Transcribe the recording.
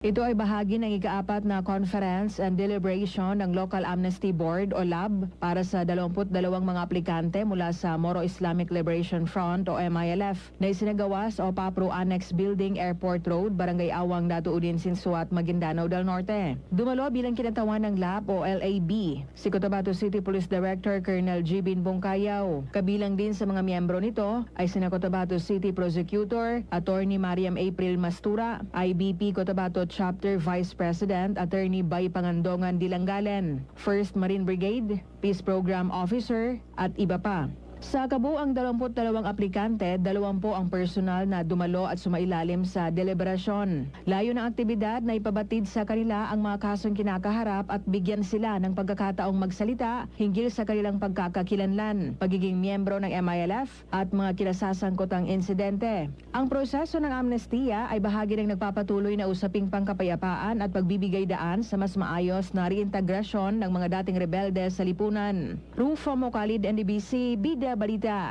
Ito ay bahagi ng ikaapat na conference and deliberation ng Local Amnesty Board o LAB para sa 22 mga aplikante mula sa Moro Islamic Liberation Front o MILF na isinagawa sa Opapro Annex Building Airport Road, Barangay Awang, Datuudin, Sinsuat, Maguindanao del Norte. Dumalo bilang kinatawan ng LAB o LAB si Cotabato City Police Director Colonel Jibin Bongkayaw. Kabilang din sa mga miyembro nito ay sina Cotabato City Prosecutor, Attorney Mariam April Mastura, IBP Cotabato Chapter Vice President Attorney Bay Pangandongan Dilangalen, 1st Marine Brigade, Peace Program Officer at iba pa. Sa kabuang 22 aplikante, 20 ang personal na dumalo at sumailalim sa deliberasyon. Layo ng aktibidad na ipabatid sa kanila ang mga kasong kinakaharap at bigyan sila ng pagkakataong magsalita hinggil sa kanilang pagkakakilanlan, pagiging miyembro ng MILF at mga kinasasangkotang insidente. Ang proseso ng amnestiya ay bahagi ng nagpapatuloy na usaping pangkapayapaan at pagbibigay daan sa mas maayos na reintegrasyon ng mga dating rebelde sa lipunan. Rufo Mocalid, NDBC, Bida la